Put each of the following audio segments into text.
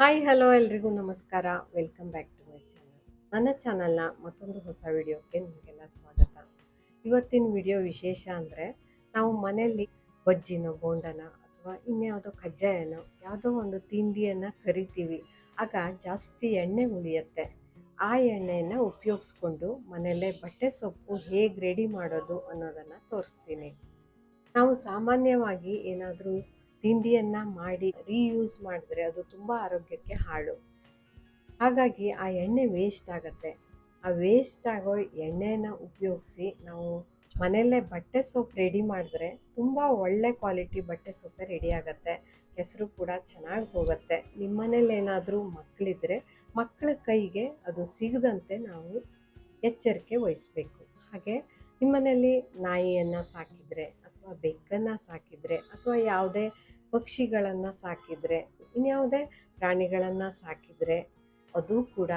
Hi, hello ಎಲ್ರಿಗೂ ನಮಸ್ಕಾರ. Welcome back to my channel ನನ್ನ ಚಾನಲ್ನ ಮತ್ತೊಂದು ಹೊಸ ವಿಡಿಯೋಕ್ಕೆ ನಿಮಗೆಲ್ಲ ಸ್ವಾಗತ. ಇವತ್ತಿನ ವಿಡಿಯೋ ವಿಶೇಷ ಅಂದರೆ ನಾವು ಮನೆಯಲ್ಲಿ ಬಜ್ಜಿನೋ, ಬೋಂಡನ ಅಥವಾ ಇನ್ಯಾವುದೋ ಕಜ್ಜಾಯನೋ ಯಾವುದೋ ಒಂದು ತಿಂಡಿಯನ್ನು ಕರಿತೀವಿ. ಆಗ ಜಾಸ್ತಿ ಎಣ್ಣೆ ಉಳಿಯುತ್ತೆ. ಆ ಎಣ್ಣೆಯನ್ನು ಉಪಯೋಗಿಸ್ಕೊಂಡು ಮನೆಯಲ್ಲೇ ಬಟ್ಟೆ ಸೊಪ್ಪು ಹೇಗೆ ರೆಡಿ ಮಾಡೋದು ಅನ್ನೋದನ್ನು ತೋರಿಸ್ತೀನಿ. ನಾವು ಸಾಮಾನ್ಯವಾಗಿ ಏನಾದರೂ ತಿಂಡಿಯನ್ನ ಮಾಡಿ ರೀಯೂಸ್ ಮಾಡಿದ್ರೆ ಅದು ತುಂಬ ಆರೋಗ್ಯಕ್ಕೆ ಹಾಳು. ಹಾಗಾಗಿ ಆ ಎಣ್ಣೆ ವೇಸ್ಟ್ ಆಗುತ್ತೆ. ಆ ವೇಸ್ಟ್ ಆಗೋ ಎಣ್ಣೆನ ಉಪಯೋಗಿಸಿ ನಾವು ಮನೆಯಲ್ಲೇ ಬಟ್ಟೆ ಸೋಪ್ ರೆಡಿ ಮಾಡಿದ್ರೆ ತುಂಬ ಒಳ್ಳೆ ಕ್ವಾಲಿಟಿ ಬಟ್ಟೆ ಸೋಪೆ ರೆಡಿ ಆಗುತ್ತೆ. ಹೆಸರು ಕೂಡ ಚೆನ್ನಾಗಿ ಹೋಗುತ್ತೆ. ನಿಮ್ಮ ಮನೇಲಿ ಏನಾದರೂ ಮಕ್ಕಳಿದ್ರೆ ಮಕ್ಕಳ ಕೈಗೆ ಅದು ಸಿಗದಂತೆ ನಾವು ಎಚ್ಚರಿಕೆ ವಹಿಸಬೇಕು. ಹಾಗೆ ನಿಮ್ಮ ಮನೆಯಲ್ಲಿ ನಾಯಿಯನ್ನು ಸಾಕಿದರೆ ಅಥವಾ ಬೆಕ್ಕನ್ನು ಸಾಕಿದರೆ ಅಥವಾ ಯಾವುದೇ ಪಕ್ಷಿಗಳನ್ನು ಸಾಕಿದರೆ, ಇನ್ಯಾವುದೇ ಪ್ರಾಣಿಗಳನ್ನು ಸಾಕಿದರೆ ಅದು ಕೂಡ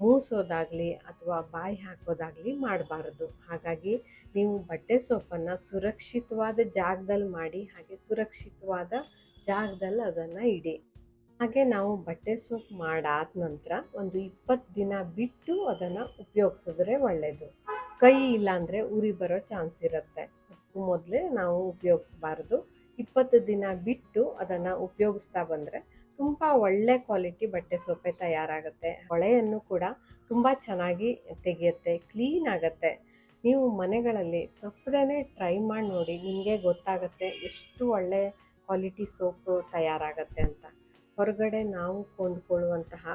ಮೂಸೋದಾಗಲಿ ಅಥವಾ ಬಾಯಿ ಹಾಕೋದಾಗಲಿ ಮಾಡಬಾರದು. ಹಾಗಾಗಿ ನೀವು ಬಟ್ಟೆ ಸೋಪನ್ನು ಸುರಕ್ಷಿತವಾದ ಜಾಗದಲ್ಲಿ ಮಾಡಿ, ಹಾಗೆ ಸುರಕ್ಷಿತವಾದ ಜಾಗದಲ್ಲಿ ಅದನ್ನು ಇಡಿ. ಹಾಗೆ ನಾವು ಬಟ್ಟೆ ಸೋಪ್ ಮಾಡಾದ ನಂತರ ಒಂದು ಇಪ್ಪತ್ತು ದಿನ ಬಿಟ್ಟು ಅದನ್ನು ಉಪಯೋಗಿಸಿದ್ರೆ ಒಳ್ಳೆಯದು ಕೈ ಇಲ್ಲಾಂದರೆ ಉರಿ ಬರೋ ಚಾನ್ಸ್ ಇರುತ್ತೆ. ಮೊದಲೇ ನಾವು ಉಪಯೋಗಿಸ್ಬಾರ್ದು. ಇಪ್ಪತ್ತು ದಿನ ಬಿಟ್ಟು ಅದನ್ನು ಉಪಯೋಗಿಸ್ತಾ ಬಂದರೆ ತುಂಬ ಒಳ್ಳೆ ಕ್ವಾಲಿಟಿ ಬಟ್ಟೆ ಸೊಪ್ಪೆ ತಯಾರಾಗುತ್ತೆ. ಹೊಳೆಯನ್ನು ಕೂಡ ತುಂಬ ಚೆನ್ನಾಗಿ ತೆಗೆಯುತ್ತೆ ಕ್ಲೀನ್ ಆಗುತ್ತೆ. ನೀವು ಮನೆಗಳಲ್ಲಿ ತಪ್ಪದೇ ಟ್ರೈ ಮಾಡಿ ನೋಡಿ ನಿಮಗೆ ಗೊತ್ತಾಗುತ್ತೆ ಎಷ್ಟು ಒಳ್ಳೆ ಕ್ವಾಲಿಟಿ ಸೋಪು ತಯಾರಾಗತ್ತೆ ಅಂತ. ಹೊರಗಡೆ ನಾವು ಕೊಂಡ್ಕೊಳ್ಳುವಂತಹ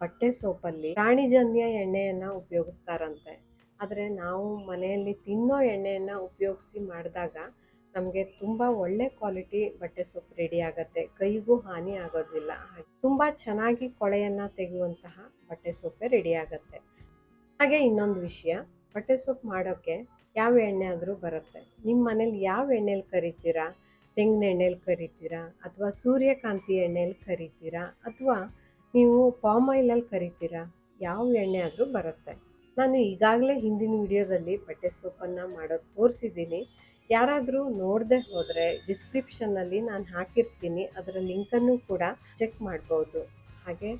ಬಟ್ಟೆ ಸೋಪಲ್ಲಿ ಪ್ರಾಣಿಜನ್ಯ ಎಣ್ಣೆಯನ್ನು ಉಪಯೋಗಿಸ್ತಾರಂತೆ. ಆದರೆ ನಾವು ಮನೆಯಲ್ಲಿ ತಿನ್ನೋ ಎಣ್ಣೆಯನ್ನು ಉಪಯೋಗಿಸಿ ಮಾಡಿದಾಗ ನಮಗೆ ತುಂಬ ಒಳ್ಳೆ ಕ್ವಾಲಿಟಿ ಬಟ್ಟೆ ಸೊಪ್ಪು ರೆಡಿ ಆಗುತ್ತೆ. ಕೈಗೂ ಹಾನಿ ಆಗೋದಿಲ್ಲ. ತುಂಬ ಚೆನ್ನಾಗಿ ಕೊಳೆಯನ್ನು ತೆಗೆಯುವಂತಹ ಬಟ್ಟೆ ಸೊಪ್ಪೆ ರೆಡಿ ಆಗುತ್ತೆ. ಹಾಗೆ ಇನ್ನೊಂದು ವಿಷಯ, ಬಟ್ಟೆ ಸೊಪ್ಪು ಮಾಡೋಕ್ಕೆ ಯಾವ ಎಣ್ಣೆ ಆದರೂ ಬರುತ್ತೆ. ನಿಮ್ಮ ಮನೇಲಿ ಯಾವ ಎಣ್ಣೆಲಿ ಕರಿತೀರಾ? ತೆಂಗಿನ ಎಣ್ಣೆಲಿ ಕರಿತೀರಾ? ಅಥವಾ ಸೂರ್ಯಕಾಂತಿ ಎಣ್ಣೆಲಿ ಕರಿತೀರಾ? ಅಥವಾ ನೀವು ಪಾಮ್ ಆಯಿಲಲ್ಲಿ ಕರಿತೀರಾ? ಯಾವ ಎಣ್ಣೆ ಆದರೂ ಬರುತ್ತೆ. ನಾನು ಈಗಾಗಲೇ ಹಿಂದಿನ ವಿಡಿಯೋದಲ್ಲಿ ಬಟ್ಟೆ ಸೊಪ್ಪನ್ನು ಮಾಡೋದು ತೋರಿಸಿದ್ದೀನಿ. ಯಾರಾದರೂ ನೋಡದೆ ಹೋದರೆ ಡಿಸ್ಕ್ರಿಪ್ಷನ್ನಲ್ಲಿ ನಾನು ಹಾಕಿರ್ತೀನಿ, ಅದರ ಲಿಂಕನ್ನು ಕೂಡ ಚೆಕ್ ಮಾಡ್ಬೋದು. ಹಾಗೆ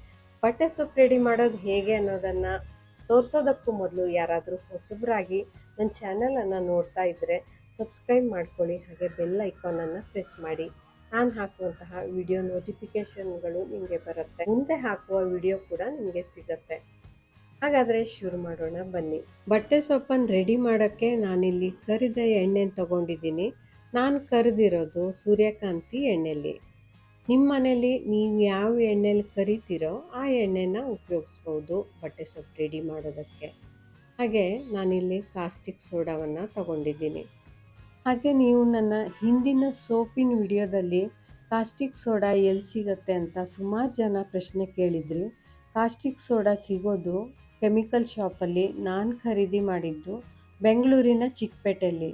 ಬಟ್ಟೆ ಸೊಪ್ಪು ರೆಡಿ ಮಾಡೋದು ಹೇಗೆ ಅನ್ನೋದನ್ನು ತೋರಿಸೋದಕ್ಕೂ ಮೊದಲು ಯಾರಾದರೂ ಹೊಸಬರಾಗಿ ನನ್ನ ಚಾನಲನ್ನು ನೋಡ್ತಾ ಇದ್ದರೆ ಸಬ್ಸ್ಕ್ರೈಬ್ ಮಾಡ್ಕೊಳ್ಳಿ, ಹಾಗೆ ಬೆಲ್ ಐಕಾನನ್ನು ಪ್ರೆಸ್ ಮಾಡಿ. ನಾನು ಹಾಕುವಂತಹ ವಿಡಿಯೋ ನೋಟಿಫಿಕೇಷನ್ಗಳು ನಿಮಗೆ ಬರುತ್ತೆ. ಮುಂದೆ ಹಾಕುವ ವಿಡಿಯೋ ಕೂಡ ನಿಮಗೆ ಸಿಗುತ್ತೆ. ಹಾಗಾದರೆ ಶುರು ಮಾಡೋಣ, ಬನ್ನಿ. ಬಟ್ಟೆ ಸೊಪ್ಪನ್ನು ರೆಡಿ ಮಾಡೋಕ್ಕೆ ನಾನಿಲ್ಲಿ ಕರಿದ ಎಣ್ಣೆ ತಗೊಂಡಿದ್ದೀನಿ. ನಾನು ಕರಿದಿರೋದು ಸೂರ್ಯಕಾಂತಿ ಎಣ್ಣೆಲಿ. ನಿಮ್ಮ ಮನೇಲಿ ನೀವು ಯಾವ ಎಣ್ಣೆಲಿ ಕರಿತೀರೋ ಆ ಎಣ್ಣೆನ ಉಪಯೋಗಿಸ್ಬೋದು ಬಟ್ಟೆ ಸೊಪ್ಪು ರೆಡಿ ಮಾಡೋದಕ್ಕೆ. ಹಾಗೆ ನಾನಿಲ್ಲಿ ಕಾಸ್ಟಿಕ್ ಸೋಡಾವನ್ನು ತಗೊಂಡಿದ್ದೀನಿ. ಹಾಗೆ ನೀವು ನನ್ನ ಹಿಂದಿನ ಸೋಪಿನ ವಿಡಿಯೋದಲ್ಲಿ ಕಾಸ್ಟಿಕ್ ಸೋಡಾ ಎಲ್ಲಿ ಸಿಗತ್ತೆ ಅಂತ ಸುಮಾರು ಜನ ಪ್ರಶ್ನೆ ಕೇಳಿದ್ರಿ. ಕಾಸ್ಟಿಕ್ ಸೋಡಾ ಸಿಗೋದು ಕೆಮಿಕಲ್ ಶಾಪಲ್ಲಿ ನಾನು ಖರೀದಿ ಮಾಡಿದ್ದು ಬೆಂಗಳೂರಿನ ಚಿಕ್ಕಪೇಟೆಯಲ್ಲಿ.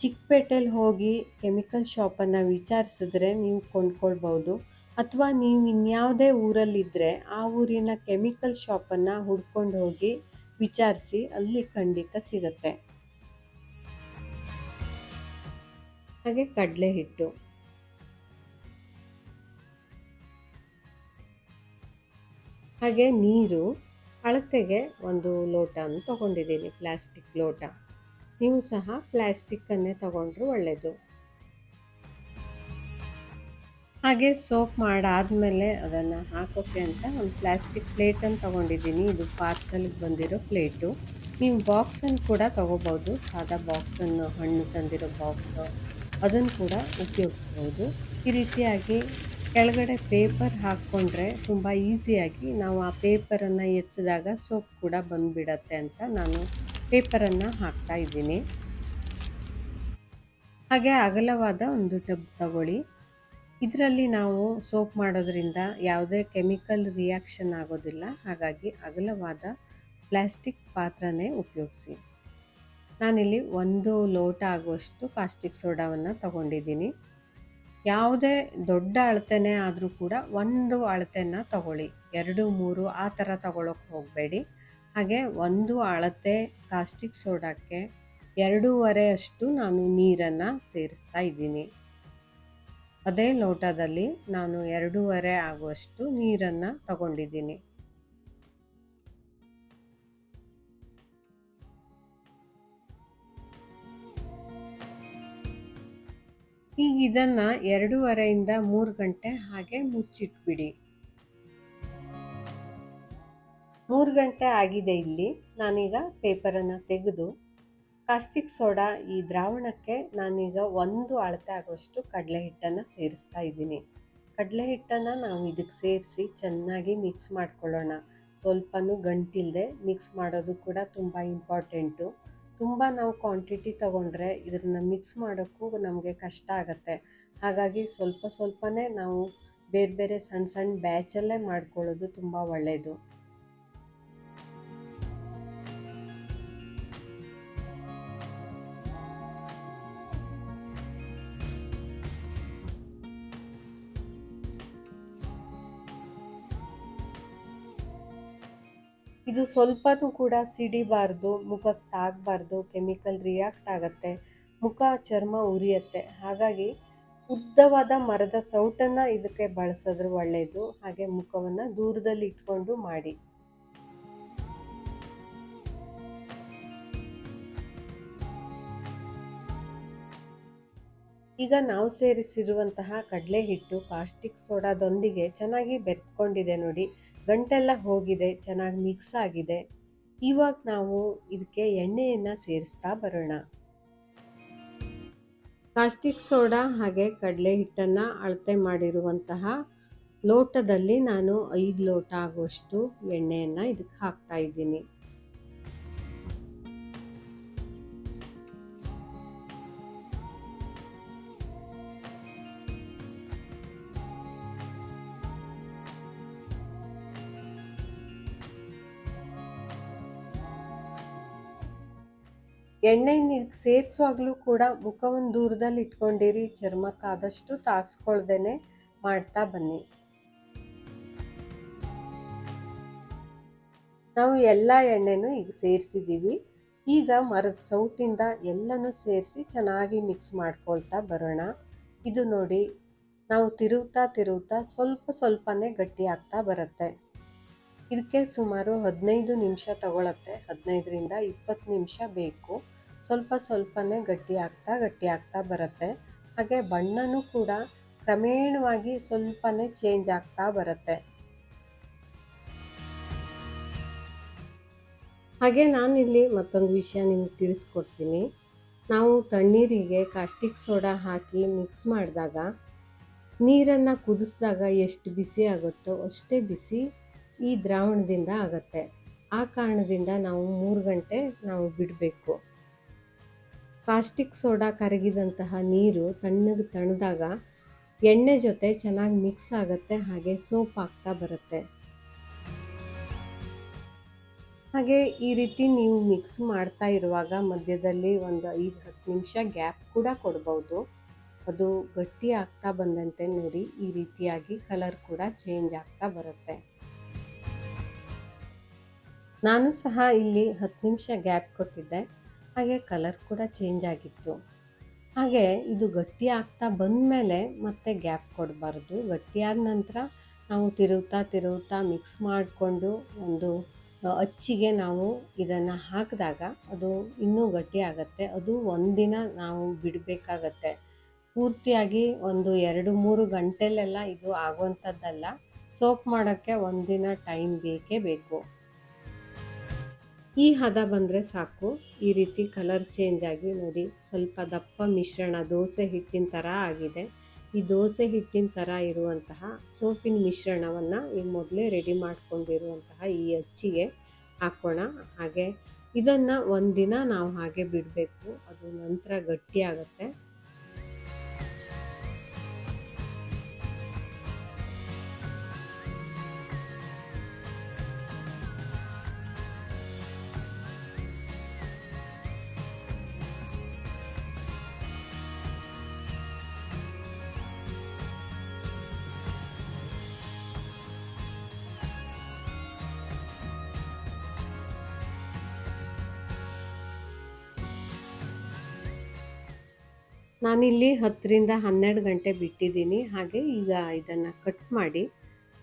ಚಿಕ್ಕಪೇಟೆಯಲ್ಲಿ ಹೋಗಿ ಕೆಮಿಕಲ್ ಶಾಪನ್ನು ವಿಚಾರಿಸಿದ್ರೆ ನೀವು ಕೊಂಡ್ಕೊಳ್ಬೋದು ಅಥವಾ ನೀವು ಇನ್ಯಾವುದೇ ಊರಲ್ಲಿದ್ದರೆ ಆ ಊರಿನ ಕೆಮಿಕಲ್ ಶಾಪನ್ನು ಹುಡ್ಕೊಂಡು ಹೋಗಿ ವಿಚಾರಿಸಿ ಅಲ್ಲಿ ಖಂಡಿತ ಸಿಗುತ್ತೆ. ಹಾಗೆ ಕಡಲೆ ಹಿಟ್ಟು. ಹಾಗೆ ನೀರು. ಅಳತೆಗೆ ಒಂದು ಲೋಟವನ್ನು ತಗೊಂಡಿದ್ದೀನಿ, ಪ್ಲಾಸ್ಟಿಕ್ ಲೋಟ. ನೀವು ಸಹ ಪ್ಲಾಸ್ಟಿಕ್ಕನ್ನೇ ತಗೊಂಡ್ರೆ ಒಳ್ಳೆಯದು ಹಾಗೆ ಸೋಪ್ ಮಾಡಾದಮೇಲೆ ಅದನ್ನು ಹಾಕೋಕ್ಕೆ ಅಂತ ಒಂದು ಪ್ಲಾಸ್ಟಿಕ್ ಪ್ಲೇಟನ್ನು ತೊಗೊಂಡಿದ್ದೀನಿ. ಇದು ಪಾರ್ಸಲ್ಗೆ ಬಂದಿರೋ ಪ್ಲೇಟು. ನೀವು ಬಾಕ್ಸನ್ನು ಕೂಡ ತೊಗೋಬೋದು. ಸಾದಾ ಬಾಕ್ಸನ್ನು ಹಣ್ಣು ತಂದಿರೋ ಬಾಕ್ಸು. ಅದನ್ನು ಕೂಡ ಉಪಯೋಗಿಸ್ಬೋದು. ಈ ರೀತಿಯಾಗಿ ಕೆಳಗಡೆ ಪೇಪರ್ ಹಾಕ್ಕೊಂಡ್ರೆ ತುಂಬ ಈಸಿಯಾಗಿ ನಾವು ಆ ಪೇಪರನ್ನು ಎತ್ತಿದಾಗ ಸೋಪ್ ಕೂಡ ಬಂದುಬಿಡತ್ತೆ ಅಂತ ನಾನು ಪೇಪರನ್ನು ಹಾಕ್ತಾ ಇದ್ದೀನಿ. ಹಾಗೆ ಅಗಲವಾದ ಒಂದು ಟಬ್ ತಗೊಳ್ಳಿ. ಇದರಲ್ಲಿ ನಾವು ಸೋಪ್ ಮಾಡೋದ್ರಿಂದ ಯಾವುದೇ ಕೆಮಿಕಲ್ ರಿಯಾಕ್ಷನ್ ಆಗೋದಿಲ್ಲ. ಹಾಗಾಗಿ ಅಗಲವಾದ ಪ್ಲಾಸ್ಟಿಕ್ ಪಾತ್ರನೇ ಉಪಯೋಗಿಸಿ. ನಾನಿಲ್ಲಿ ಒಂದು ಲೋಟ ಆಗುವಷ್ಟು ಕಾಸ್ಟಿಕ್ ಸೋಡಾವನ್ನು ತಗೊಂಡಿದ್ದೀನಿ. ಯಾವುದೇ ದೊಡ್ಡ ಅಳತೆನೇ ಆದರೂ ಕೂಡ ಒಂದು ಅಳತೆನ ತಗೊಳ್ಳಿ. ಎರಡು, ಮೂರು ಆ ಥರ ತಗೊಳಕ್ಕೆ ಹೋಗಬೇಡಿ. ಹಾಗೆ ಒಂದು ಅಳತೆ ಕಾಸ್ಟಿಕ್ ಸೋಡಾಕ್ಕೆ ಎರಡೂವರೆ ಅಷ್ಟು ನಾನು ನೀರನ್ನು ಸೇರಿಸ್ತಾ ಇದ್ದೀನಿ. ಅದೇ ಲೋಟದಲ್ಲಿ ನಾನು ಎರಡೂವರೆ ಆಗುವಷ್ಟು ನೀರನ್ನು ತಗೊಂಡಿದ್ದೀನಿ. ಈಗ ಇದನ್ನು ಎರಡೂವರೆಯಿಂದ ಮೂರು ಗಂಟೆ ಹಾಗೆ ಮುಚ್ಚಿಟ್ಬಿಡಿ. ಮೂರು ಗಂಟೆ ಆಗಿದೆ ಇಲ್ಲಿ. ನಾನೀಗ ಪೇಪರನ್ನು ತೆಗೆದು, ಕಾಸ್ಟಿಕ್ ಸೋಡಾ ಈ ದ್ರಾವಣಕ್ಕೆ ನಾನೀಗ ಒಂದು ಅಳತೆ ಆಗುವಷ್ಟು ಕಡಲೆ ಹಿಟ್ಟನ್ನು ಸೇರಿಸ್ತಾ ಇದ್ದೀನಿ. ಕಡಲೆ ಹಿಟ್ಟನ್ನು ನಾವು ಇದಕ್ಕೆ ಸೇರಿಸಿ ಚೆನ್ನಾಗಿ ಮಿಕ್ಸ್ ಮಾಡ್ಕೊಳ್ಳೋಣ. ಸ್ವಲ್ಪನೂ ಗಂಟಿಲ್ಲದೆ ಮಿಕ್ಸ್ ಮಾಡೋದು ಕೂಡ ತುಂಬ ಇಂಪಾರ್ಟೆಂಟು. ತುಂಬ ನಾವು ಕ್ವಾಂಟಿಟಿ ತಗೊಂಡ್ರೆ ಇದನ್ನು ಮಿಕ್ಸ್ ಮಾಡೋಕ್ಕೂ ನಮಗೆ ಕಷ್ಟ ಆಗುತ್ತೆ. ಹಾಗಾಗಿ ಸ್ವಲ್ಪ ಸ್ವಲ್ಪನೇ ನಾವು ಬೇರೆ ಬೇರೆ ಸಣ್ಣ ಸಣ್ಣ ಬ್ಯಾಚಲ್ಲೇ ಮಾಡ್ಕೊಳ್ಳೋದು ತುಂಬ ಒಳ್ಳೆಯದು ಇದು ಸ್ವಲ್ಪನೂ ಕೂಡ ಸಿಡಿಬಾರ್ದು ಮುಖಕ್ಕೆ ತಾಗಬಾರ್ದು ಕೆಮಿಕಲ್ ರಿಯಾಕ್ಟ್ ಆಗುತ್ತೆ, ಮುಖ ಚರ್ಮ ಉರಿಯುತ್ತೆ. ಹಾಗಾಗಿ ಉದ್ದವಾದ ಮರದ ಸೌಟನ್ನು ಇದಕ್ಕೆ ಬಳಸಿದ್ರೆ ಒಳ್ಳೆಯದು ಹಾಗೆ ಮುಖವನ್ನು ದೂರದಲ್ಲಿ ಇಟ್ಕೊಂಡು ಮಾಡಿ. ಈಗ ನಾವು ಸೇರಿಸಿರುವಂತಹ ಕಡಲೆ ಹಿಟ್ಟು ಕಾಸ್ಟಿಕ್ ಸೋಡಾದೊಂದಿಗೆ ಚೆನ್ನಾಗಿ ಬೆರೆತ್ಕೊಂಡಿದೆ ನೋಡಿ. ಗಂಟೆಲ್ಲ ಹೋಗಿದೆ, ಚೆನ್ನಾಗಿ ಮಿಕ್ಸ್ ಆಗಿದೆ. ಇವಾಗ ನಾವು ಇದಕ್ಕೆ ಎಣ್ಣೆಯನ್ನು ಸೇರಿಸ್ತಾ ಬರೋಣ. ಕಾಸ್ಟಿಕ್ ಸೋಡಾ ಹಾಗೆ ಕಡಲೆ ಹಿಟ್ಟನ್ನು ಅಳತೆ ಮಾಡಿರುವಂತಹ ಲೋಟದಲ್ಲಿ ನಾನು ಐದು ಲೋಟ ಆಗುವಷ್ಟು ಎಣ್ಣೆಯನ್ನು ಇದಕ್ಕೆ ಹಾಕ್ತಾ ಇದ್ದೀನಿ. ಎಣ್ಣೆನ ಸೇರಿಸುವಾಗಲೂ ಕೂಡ ಮುಖವನ್ನು ದೂರದಲ್ಲಿ ಇಟ್ಕೊಂಡಿರಿ ಚರ್ಮಕ್ಕಾದಷ್ಟು ಆದಷ್ಟು ತಾಗಿಸ್ಕೊಳ್ದೇನೆ ಮಾಡ್ತಾ ಬನ್ನಿ. ನಾವು ಎಲ್ಲ ಎಣ್ಣೆನೂ ಈಗ ಸೇರಿಸಿದ್ದೀವಿ ಈಗ ಮರದ ಸೌಟಿಂದ ಎಲ್ಲನೂ ಸೇರಿಸಿ ಚೆನ್ನಾಗಿ ಮಿಕ್ಸ್ ಮಾಡ್ಕೊಳ್ತಾ ಬರೋಣ. ಇದು ನೋಡಿ, ನಾವು ತಿರುಗ್ತಾ ತಿರುಗ್ತಾ ಸ್ವಲ್ಪ ಸ್ವಲ್ಪನೇ ಗಟ್ಟಿ ಆಗ್ತಾ ಬರುತ್ತೆ. ಇದಕ್ಕೆ ಸುಮಾರು ಹದಿನೈದು ನಿಮಿಷ ತಗೊಳತ್ತೆ. ಹದಿನೈದರಿಂದ ಇಪ್ಪತ್ತು ನಿಮಿಷ ಬೇಕು. ಸ್ವಲ್ಪ ಸ್ವಲ್ಪನೇ ಗಟ್ಟಿ ಆಗ್ತಾ ಗಟ್ಟಿ ಆಗ್ತಾ ಬರುತ್ತೆ. ಹಾಗೆ ಬಣ್ಣನೂ ಕೂಡ ಕ್ರಮೇಣವಾಗಿ ಸ್ವಲ್ಪನೇ ಚೇಂಜ್ ಆಗ್ತಾ ಬರುತ್ತೆ. ಹಾಗೆ ನಾನಿಲ್ಲಿ ಮತ್ತೊಂದು ವಿಷಯ ನಿಮ್ಗೆ ತಿಳಿಸ್ಕೊಡ್ತೀನಿ. ನಾವು ತಣ್ಣೀರಿಗೆ ಕಾಸ್ಟಿಕ್ ಸೋಡಾ ಹಾಕಿ ಮಿಕ್ಸ್ ಮಾಡಿದಾಗ ನೀರನ್ನು ಕುದಿಸಿದಾಗ ಎಷ್ಟು ಬಿಸಿ ಆಗುತ್ತೋ ಅಷ್ಟೇ ಬಿಸಿ ಈ ದ್ರಾವಣದಿಂದ ಆಗುತ್ತೆ. ಆ ಕಾರಣದಿಂದ ನಾವು ಮೂರು ಗಂಟೆ ನಾವು ಬಿಡಬೇಕು. ಕಾಸ್ಟಿಕ್ ಸೋಡಾ ಕರಗಿದಂತಹ ನೀರು ತಣ್ಣಗೆ ತಣ್ಣದಾಗ ಎಣ್ಣೆ ಜೊತೆ ಚೆನ್ನಾಗಿ ಮಿಕ್ಸ್ ಆಗುತ್ತೆ, ಹಾಗೆ ಸೋಪ್ ಆಗ್ತಾ ಬರುತ್ತೆ. ಹಾಗೆ ಈ ರೀತಿ ನೀವು ಮಿಕ್ಸ್ ಮಾಡ್ತಾ ಇರುವಾಗ ಮಧ್ಯದಲ್ಲಿ ಒಂದು ಐದು ಹತ್ತು ನಿಮಿಷ ಗ್ಯಾಪ್ ಕೂಡ ಕೊಡ್ಬೋದು. ಅದು ಗಟ್ಟಿ ಆಗ್ತಾ ಬಂದಂತೆ ನೋಡಿ, ಈ ರೀತಿಯಾಗಿ ಕಲರ್ ಕೂಡ ಚೇಂಜ್ ಆಗ್ತಾ ಬರುತ್ತೆ. ನಾನು ಸಹ ಇಲ್ಲಿ ಹತ್ತು ನಿಮಿಷ ಗ್ಯಾಪ್ ಕೊಟ್ಟಿದ್ದೆ. ಹಾಗೆ ಕಲರ್ ಕೂಡ ಚೇಂಜ್ ಆಗಿತ್ತು. ಹಾಗೆ ಇದು ಗಟ್ಟಿ ಆಗ್ತಾ ಬಂದಮೇಲೆ ಮತ್ತೆ ಗ್ಯಾಪ್ ಕೊಡಬಾರ್ದು. ಗಟ್ಟಿಯಾದ ನಂತರ ನಾವು ತಿರುಗ್ತಾ ತಿರುವುತ್ತಾ ಮಿಕ್ಸ್ ಮಾಡಿಕೊಂಡು ಒಂದು ಅಚ್ಚಿಗೆ ನಾವು ಇದನ್ನು ಹಾಕಿದಾಗ ಅದು ಇನ್ನೂ ಗಟ್ಟಿ ಆಗುತ್ತೆ. ಅದು ಒಂದಿನ ನಾವು ಬಿಡಬೇಕಾಗತ್ತೆ. ಪೂರ್ತಿಯಾಗಿ ಒಂದು ಎರಡು, ಮೂರು ಗಂಟೆಲೆಲ್ಲ ಇದು ಆಗುವಂಥದ್ದಲ್ಲ. ಸೋಪ್ ಮಾಡೋಕ್ಕೆ ಒಂದಿನ ಟೈಮ್ ಬೇಕೇ ಬೇಕು. ಈ ಹದ ಬಂದರೆ ಸಾಕು. ಈ ರೀತಿ ಕಲರ್ ಚೇಂಜ್ ಆಗಿ ನೋಡಿ. ಸ್ವಲ್ಪ ದಪ್ಪ ಮಿಶ್ರಣ ದೋಸೆ ಹಿಟ್ಟಿನ ಥರ ಆಗಿದೆ. ಈ ದೋಸೆ ಹಿಟ್ಟಿನ ಥರ ಇರುವಂತಹ ಸೋಪಿನ ಮಿಶ್ರಣವನ್ನು ಈ ಮೊದಲೇ ರೆಡಿ ಮಾಡ್ಕೊಂಡಿರುವಂತಹ ಈ ಅಚ್ಚಿಗೆ ಹಾಕೋಣ. ಹಾಗೆ ಇದನ್ನು ಒಂದಿನ ನಾವು ಹಾಗೆ ಬಿಡಬೇಕು. ಅದು ನಂತರ ಗಟ್ಟಿ ನಾನಿಲ್ಲಿ ಹತ್ತರಿಂದ ಹನ್ನೆರಡು ಗಂಟೆ ಬಿಟ್ಟಿದ್ದೀನಿ. ಹಾಗೆ ಈಗ ಇದನ್ನು ಕಟ್ ಮಾಡಿ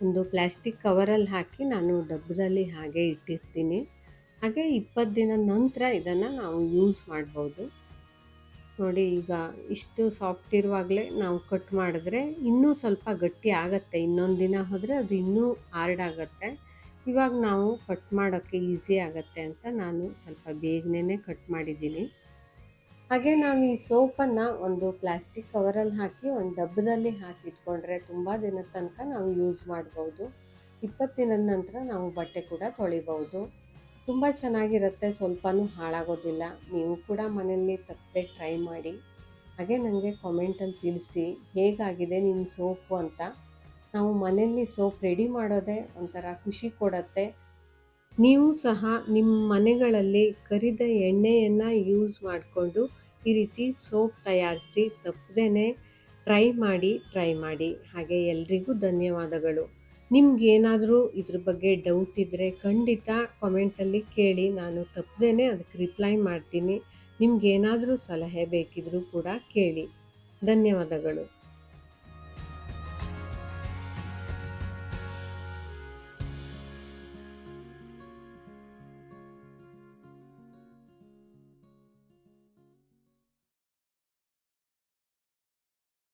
ಒಂದು ಪ್ಲ್ಯಾಸ್ಟಿಕ್ ಕವರಲ್ಲಿ ಹಾಕಿ ನಾನು ಡಬ್ಬದಲ್ಲಿ ಹಾಗೆ ಇಟ್ಟಿರ್ತೀನಿ. ಹಾಗೆ ಇಪ್ಪತ್ತು ದಿನ ನಂತರ ಇದನ್ನು ನಾವು ಯೂಸ್ ಮಾಡ್ಬೋದು. ನೋಡಿ ಈಗ ಇಷ್ಟು ಸಾಫ್ಟ್ ಇರುವಾಗಲೇ ನಾವು ಕಟ್ ಮಾಡಿದ್ರೆ ಇನ್ನೂ ಸ್ವಲ್ಪ ಗಟ್ಟಿ ಆಗುತ್ತೆ. ಇನ್ನೊಂದು ದಿನ ಹೋದರೆ ಅದು ಇನ್ನೂ ಹಾರ್ಡ್ ಆಗುತ್ತೆ. ಇವಾಗ ನಾವು ಕಟ್ ಮಾಡೋಕ್ಕೆ ಈಸಿ ಆಗುತ್ತೆ ಅಂತ ನಾನು ಸ್ವಲ್ಪ ಬೇಗನೆ ಕಟ್ ಮಾಡಿದ್ದೀನಿ. ಹಾಗೆ ನಾವು ಈ ಸೋಪನ್ನು ಒಂದು ಪ್ಲಾಸ್ಟಿಕ್ ಕವರಲ್ಲಿ ಹಾಕಿ ಒಂದು ಡಬ್ಬದಲ್ಲಿ ಹಾಕಿ ಇಟ್ಕೊಂಡ್ರೆ ತುಂಬ ದಿನದ ತನಕ ನಾವು ಯೂಸ್ ಮಾಡ್ಬೋದು. ಇಪ್ಪತ್ತು ದಿನದ ನಂತರ ನಾವು ಬಟ್ಟೆ ಕೂಡ ತೊಳಿಬೋದು ತುಂಬ ಚೆನ್ನಾಗಿರುತ್ತೆ, ಸ್ವಲ್ಪನೂ ಹಾಳಾಗೋದಿಲ್ಲ. ನೀವು ಕೂಡ ಮನೆಯಲ್ಲಿ ತಪ್ಪದೆ ಟ್ರೈ ಮಾಡಿ. ಹಾಗೆ ನನಗೆ ಕಾಮೆಂಟಲ್ಲಿ ತಿಳಿಸಿ, ಹೇಗಾಗಿದೆ ನಿಮ್ಮ ಸೋಪು ಅಂತ. ನಾವು ಮನೆಯಲ್ಲಿ ಸೋಪ್ ರೆಡಿ ಮಾಡೋದೇ ಒಂಥರ ಖುಷಿ ಕೊಡತ್ತೆ. ನೀವು ಸಹ ನಿಮ್ಮ ಮನೆಗಳಲ್ಲಿ ಕರಿದ ಎಣ್ಣೆಯನ್ನು ಯೂಸ್ ಮಾಡಿಕೊಂಡು ಈ ರೀತಿ ಸೋಪ್ ತಯಾರಿಸಿ ತಪ್ಪದೇ ಟ್ರೈ ಮಾಡಿ ಟ್ರೈ ಮಾಡಿ. ಹಾಗೆ ಎಲ್ರಿಗೂ ಧನ್ಯವಾದಗಳು. ನಿಮ್ಗೇನಾದರೂ ಇದ್ರ ಬಗ್ಗೆ ಡೌಟ್ ಇದ್ದರೆ ಖಂಡಿತ ಕಾಮೆಂಟಲ್ಲಿ ಕೇಳಿ, ನಾನು ತಪ್ಪದೇ ಅದಕ್ಕೆ ರಿಪ್ಲೈ ಮಾಡ್ತೀನಿ. ನಿಮ್ಗೇನಾದರೂ ಸಲಹೆ ಬೇಕಿದ್ರೂ ಕೂಡ ಕೇಳಿ. ಧನ್ಯವಾದಗಳು.